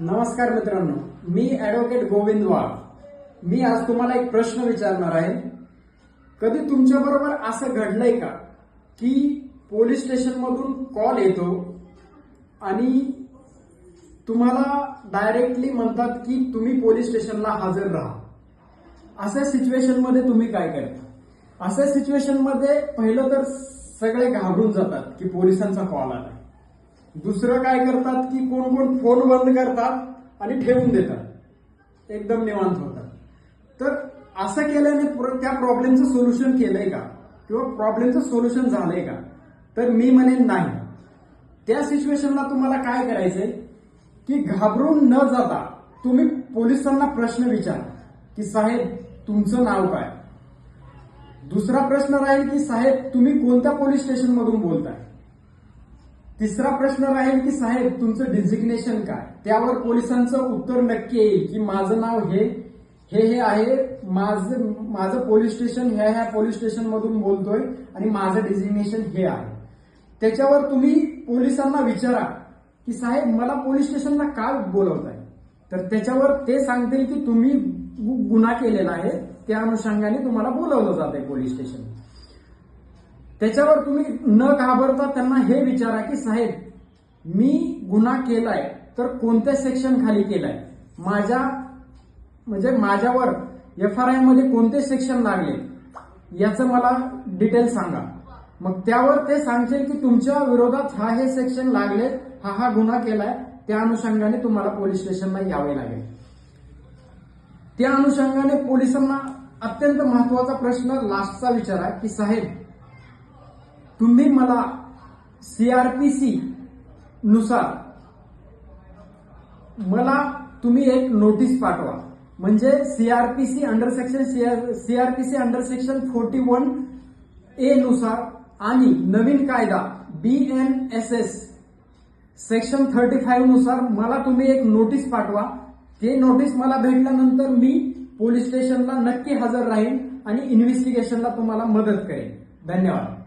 नमस्कार मित्रांनो मी ऍडव्होकेट गोविंद वाघ. मी आज तुम्हाला एक प्रश्न विचारणार आहे. कधी तुमच्या बरोबर असं घडलंय का की पोलीस स्टेशन मधून कॉल येतो आणि तुम्हाला डायरेक्टली म्हणतात की तुम्ही पोलीस स्टेशनला हजर राहा? अशा सिच्युएशनमध्ये तुम्ही काय करता? अशा सिच्युएशनमध्ये पहिलं तर सगळे घाबरून जातात की पोलिसांचा कॉल आला दुसरं काय करतात की कोण कोण फोन बंद करतात आणि ठेवून देतात. एकदम निवांत होतात. तर असं केल्याने त्या प्रॉब्लेमचं सोल्युशन केलंय का? किंवा प्रॉब्लेमचं सोल्युशन झालंय का? तर मी म्हणेन नाही. त्या सिच्युएशनला तुम्हाला काय करायचंय? की घाबरून न जाता तुम्ही पोलिसांना प्रश्न विचारा. की साहेब तुमचं नाव काय? दुसरा प्रश्न राहील की साहेब तुम्ही कोणत्या पोलीस स्टेशनमधून बोलताय? तिसरा प्रश्न राहील की साहेब तुमचं डिझिग्नेशन काय? त्यावर पोलिसांचं उत्तर नक्की येईल की माझं नाव हे हे हे आहे माझं माझं पोलीस स्टेशन ह्या ह्या पोलीस स्टेशन मधून बोलतोय आणि माझं डिझिग्नेशन हे आहे. त्याच्यावर तुम्ही पोलिसांना विचारा की साहेब मला पोलीस स्टेशनला का बोलवताय? तर त्याच्यावर ते सांगतील की तुम्ही गु- गुन्हा केलेला आहे त्या अनुषंगाने तुम्हाला बोलवलं जात आहे पोलीस स्टेशन. त्याच्यावर तुम्ही न घाबरता त्यांना हे विचारा की साहेब मी गुन्हा केलाय तर कोणत्या सेक्शन खाली केलाय? माझ्या म्हणजे माझ्यावर एफ आर आयमध्ये कोणते सेक्शन लागले? याचं मला डिटेल सांगा. मग त्यावर ते सांगतील की तुमच्या विरोधात हा हे सेक्शन लागले हा हा गुन्हा केलाय त्या अनुषंगाने तुम्हाला पोलीस स्टेशनला यावे लागेल. त्या अनुषंगाने पोलिसांना अत्यंत महत्त्वाचा प्रश्न लास्टचा विचारा की साहेब तुम्ही मला सीआरपीसी नुसार मला तुम्ही एक नोटीस पाठवा. म्हणजे CrPC under section CrPC under section forty one A नुसार आणि नवीन कायदा B N S S section thirty फाईव्हनुसार मला तुम्ही एक नोटीस पाठवा. ते नोटीस मला भेटल्यानंतर मी पोलीस स्टेशनला नक्की हजर राहीन आणि इन्व्हेस्टिगेशनला तुम्हाला मदत करेन. धन्यवाद.